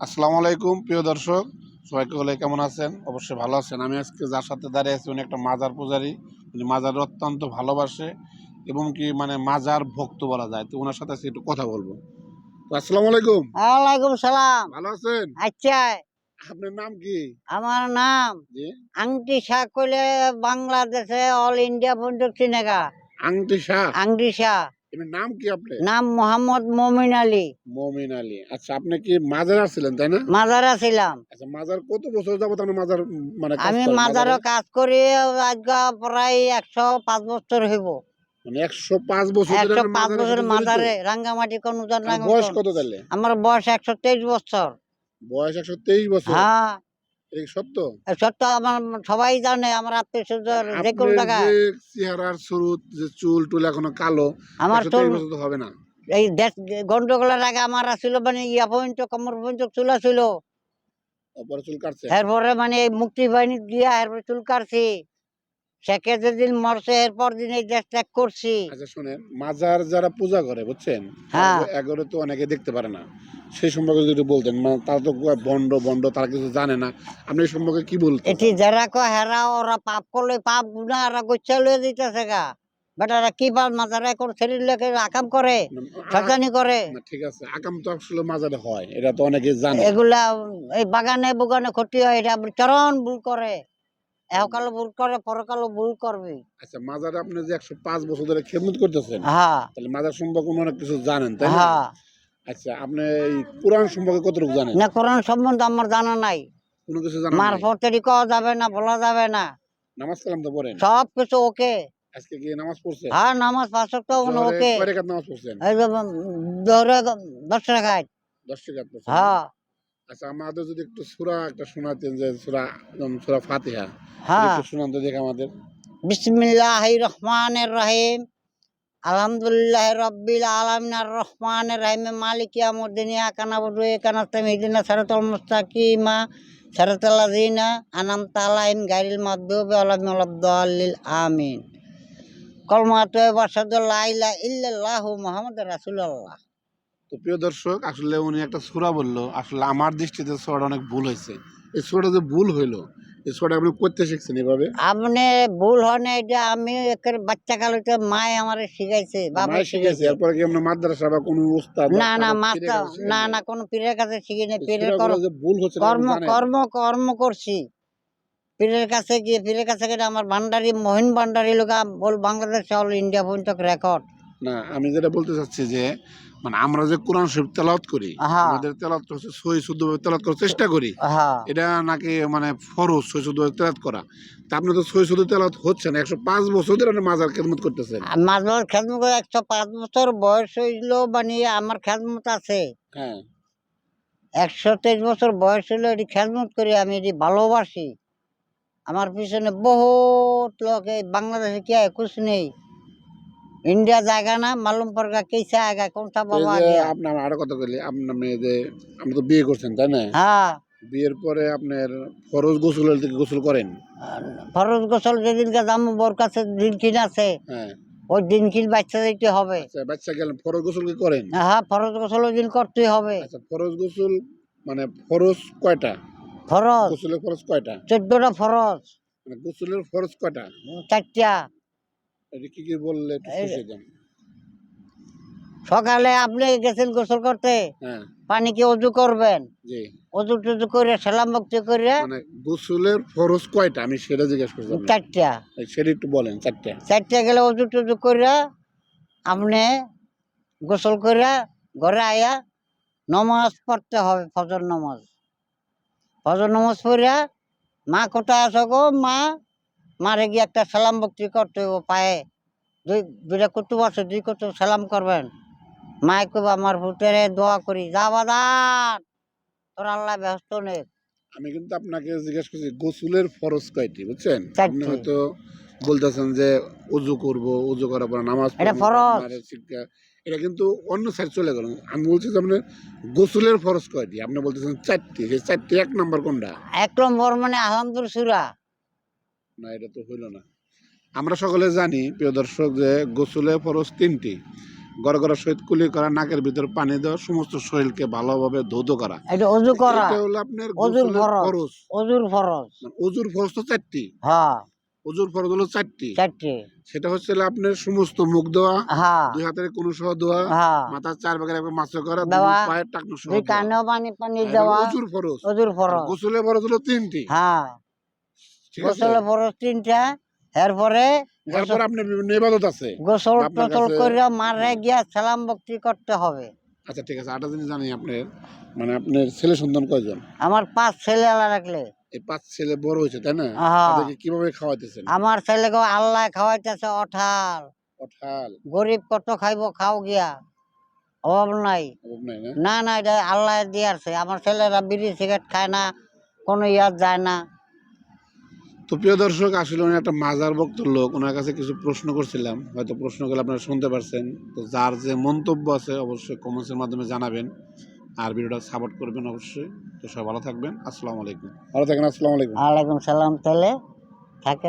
আসসালামু আলাইকুম প্রিয় দর্শক। সবাইকে বলে কেমন আছেন? অবশ্যই ভালো আছেন। আমি আজকে যার সাথে দাঁড়িয়ে আছি উনি একটা মাজার পূজারী। উনি মাজার অত্যন্ত ভালোবাসে এবং কি মানে মাজার ভক্ত বলা যায়। তো ওনার সাথে আজকে একটু কথা বলব। তো আসসালামু আলাইকুম। ওয়ালাইকুম সালাম। ভালো আছেন? আচ্ছা। আপনার নাম কি? আমার নাম জি। আংটি শাহ কইলে বাংলাদেশে অল ইন্ডিয়া বন্দুক চিনেগা। আংটি শাহ? আংটি শাহ। নাম কি আপনি নাম মোহাম্মদ মমিন আলী। মমিন আলী। আচ্ছা আপনি কি মাজার আসছিলেন তাই না? মাজারা ছিলাম। আচ্ছা মাজার কত বছর যাবত আপনি মাজার মানে আমি মাজারও মাজারে? কাজ করি আজকে প্রায় একশো পাঁচ বছর হইব। মানে একশো পাঁচ বছর একশো পাঁচ বছর মাজারে রাঙ্গামাটি কোন বয়স কত তাহলে? আমার বয়স একশো তেইশ বছর। বয়স একশো তেইশ বছর? হ্যাঁ। সত্য সত্য আমার সবাই জানে আমার আত্মীয় স্বজন যে কোনো জায়গায়। চেহারার শুরুত যে চুল টুল এখনও কালো আমার চুল হবে না। এই দেশ গন্ডগোলের আগে আমার মানে ইয়া পর্যন্ত কমর পর্যন্ত চুল ছিল চুল কাটছে? এরপরে মানে মুক্তি বাহিনী দিয়া এরপরে চুল কাটছি। শেখে যেদিন মরছে এরপর দিন এই দেশ ত্যাগ করছি। আচ্ছা শুনেন মাজার যারা পূজা করে বুঝছেন? হ্যাঁ। এগারো তো অনেকে দেখতে পারে না। সেই সম্পর্কে যদি বলতেন মানে তারা তো বন্ড বন্ড তারা কিছু জানে না। আপনি এই সম্পর্কে কি বলতেন? এটি যারা কো হেরা ওরা পাপ করলে পাপ গুনা ওরা গোচ্ছা লয়ে দিতেছে গা। বেটারা কি পাপ মাথারা কোন শরীর লেগে আকাম করে ঠিক আছে আকাম তো আসলে মাজারে হয় এটা তো অনেকে জানে। এগুলা এই বাগানে বুগানে ক্ষতি হয় এটা চরণ ভুল করে। এহকালে ভুল করে পরকালে ভুল করবে। আচ্ছা মাজারে আপনি যে একশো পাঁচ বছর ধরে খেদমত করতেছেন হ্যাঁ। তাহলে মাজার সম্পর্কে অনেক কিছু জানেন তাই না? হ্যাঁ। আচ্ছা আপনি এই কোরআন সম্পর্কে কতটুকু জানেন? না কোরআন সম্বন্ধে আমার জানা নাই। কোনো কিছু জানেন মার ফতেরি কওয়া যাবে না বলা যাবে না। নামাজ কালাম তো পড়েন? সব কিছু ওকে। আজকে কি নামাজ পড়ছেন? আর নামাজ পাঁচ তো জোহরে ওকে। কয় রাকাত নামাজ পড়ছেন? এই যে দশ টাকায় দশ টাকা পড়ছেন। হ্যাঁ। আচ্ছা আমাদের যদি একটু সূরা একটা শোনাতেন যে সূরা সূরা ফাতিহা। হ্যাঁ। একটু শোনান তো দেখে আমাদের। বিসমিল্লাহ রহমানের রহিম। আলহামদুলিল্লাহ রব্বিল আলামিন। আর রহমানের রহিম। মালিক ইয়ামুদ্দিন ইয়াকানা বুদু ইয়াকানা তামিদিনা সারাতুল মুস্তাকিমা। সারাতুল লাযিনা আনামতা আলাইহিম গায়রিল মাগদুবি আলাইহিম ওয়ালাদ-দাল্লিল আমিন। কলমাতু ওয়াশহাদু লা ইলাহা ইল্লাল্লাহু মুহাম্মাদুর রাসূলুল্লাহ। তো প্রিয় দর্শক আসলে উনি একটা সূরা বলল আসলে আমার দৃষ্টিতে সূরাটা অনেক ভুল হয়েছে। এই সূরাটা যে ভুল হইল এই সূরাটা আপনি করতে শিখছেন এভাবে? আপনি ভুল হয় না এটা আমি একের বাচ্চা কালতে মায় আমার শিখাইছে বাবা শিখাইছে এরপরে কি আমরা মাদ্রাসা বা কোনো উস্তাদ না না মাস্টার না না কোনো পীরের কাছে শিখি না পীরের কর্ম কর্ম কর্ম করছি। পীরের কাছে গিয়ে পীরের কাছে গিয়ে আমার ভান্ডারি মহিন ভান্ডারি লোক বল বাংলাদেশ অল ইন্ডিয়া পর্যন্ত রেকর্ড না আমি যেটা বলতে চাচ্ছি যে মানে আমরা যে কোরআন শরীফ তেলাওয়াত করি হ্যাঁ। আমাদের তেলাওয়াত হচ্ছে সহি শুদ্ধ তেলাওয়াত করার চেষ্টা করি। হ্যাঁ। এটা নাকি মানে ফরজ সহি শুদ্ধ তেলাওয়াত করা। তা আপনি তো সহি শুদ্ধ তেলাওয়াত হচ্ছে না একশো পাঁচ বছর ধরে মাজার খেদমত করতেছেন। মাঝ খেদমত করে একশো পাঁচ বছর বয়স হইল মানে আমার খেদমত আছে। হ্যাঁ। একশো তেইশ বছর বয়স হইল এটি খেদমত করি আমি এটি ভালোবাসি। আমার পিছনে বহুত লোক এই বাংলাদেশে কি একুশ নেই। ইন্ডিয়া জায়গা না কেসা আগা কোনটা এই বাবা যে আগে আপনার আরও কথা বলি আপনার মেয়ে যে আপনি তো বিয়ে করছেন তাই না? হ্যাঁ। বিয়ের পরে আপনার ফরজ গোসল থেকে গোসল করেন? ফরজ গোসল যেদিনকে দাম বোর কাছে দিনকিন আছে। হ্যাঁ। ওই দিনকিন বাচ্চা দিতে হবে। আচ্ছা বাচ্চা গেলেন ফরজ গোসল কি করেন? হ্যাঁ ফরজ গোসল ওই দিন করতে হবে। আচ্ছা ফরজ গোসল মানে ফরজ কয়টা? ফরজ। গোসলের ফরজ কয়টা? চোদ্দটা ফরজ। মানে গোসলের ফরজ কয়টা? চারটা। কি কি বললে একটু এই- দেন। সকালে আপনি গেছেন গোসল করতে? হ্যাঁ। পানি কি অজু করবেন? অজু টজু করে সালাম করে মানে গোসলের ফরজ কয়টা? আমি সেটা জিজ্ঞেস করছি চারটা। সেটা একটু বলেন চারটা। চারটা গেলে অজু টজু করে আপনি গোসল করে ঘরে আয়া নমাজ পড়তে হবে ফজর নমাজ। ফজর নমাজ পড়ে মা কোথায় আছো গো? মা মারে গিয়ে একটা সালাম ভক্তি করতে হবে পায়ে। দুই দুইটা কুতুব আছে দুই কুতুব সালাম করবেন। মায় কব আমার ভূতেরে দোয়া করি যা বাদান তোর আল্লাহ ব্যস্ত নেই। আমি কিন্তু আপনাকে জিজ্ঞেস করছি গোসলের ফরজ কয়টি বুঝছেন? আপনি হয়তো বলতেছেন যে উজু করব উজু করার পর নামাজ এটা ফরজ। এটা কিন্তু অন্য সাইড চলে গেল। আমি বলছি যে আপনার গোসলের ফরজ কয়টি? আপনি বলতেছেন চারটি। সেই চারটি এক নাম্বার কোনটা? এক নম্বর মানে আলহামদুল সুরা। না এটা তো হইল না। আমরা সকলে জানি প্রিয় দর্শক যে গোসলে ফরজ তিনটি। গড় গড় সহিত কুলি করা নাকের ভিতর পানি দেওয়া সমস্ত শরীরকে ভালোভাবে ধৌত করা। এটা অজু করা। এটা হলো আপনার অজুর ফরজ। ফরজ। অজুর ফরজ। অজুর ফরজ তো চারটি। হ্যাঁ। অজুর ফরজ হলো চারটি। চারটে। সেটা হচ্ছে আপনার সমস্ত মুখ দেওয়া হ্যাঁ। দুই হাতের কোনো সহ দেওয়া হ্যাঁ। মাথার চার ভাগের একবার মাছ করা। পায়ের টাকনো সহ। কানেও পানি পানি হলো দেওয়া। অজুর ফরজ। অজুর আর ফরজ গোসলের ফরজ হলো তিনটি। হ্যাঁ। গোসলের ফরজ তিনটা এরপরে এরপর আপনার বিভিন্ন ইবাদত আছে? গোসল টোসল করে মারে গিয়া সালাম ভক্তি করতে হবে। আচ্ছা ঠিক আছে। আটা জিনিস জানি আপনার। মানে আপনার ছেলে সন্তান কয়জন? আমার পাঁচ ছেলে আলা রাখলে এই পাঁচ ছেলে বড় হয়েছে তাই না। তাদেরকে কীভাবে খাওয়াইতেছেন? আমার ছেলেকে আল্লাহ খাওয়াইতেছে অঠাল। কঠাল গরিব কত খাইব খাও গিয়া। অভাব নাই। না? না এটা আল্লাহ দিয়াছে। আমার ছেলেরা বিড়ি সিগারেট খায় না কোনো ইয়াত যায় না। তো প্রিয় দর্শক আসলে উনি একটা মাজার ভক্ত লোক। ওনার কাছে কিছু প্রশ্ন করছিলাম। হয়তো প্রশ্নগুলো আপনারা শুনতে পারছেন। তো যার যে মন্তব্য আছে অবশ্যই কমেন্টসের মাধ্যমে জানাবেন। আর ভিডিওটা সাপোর্ট করবেন অবশ্যই। তো সবাই ভালো থাকবেন। আসসালামু আলাইকুম। ভালো থাকেন আসসালামু আলাইকুম। ওয়ালাইকুম সালাম তাহলে থাকে।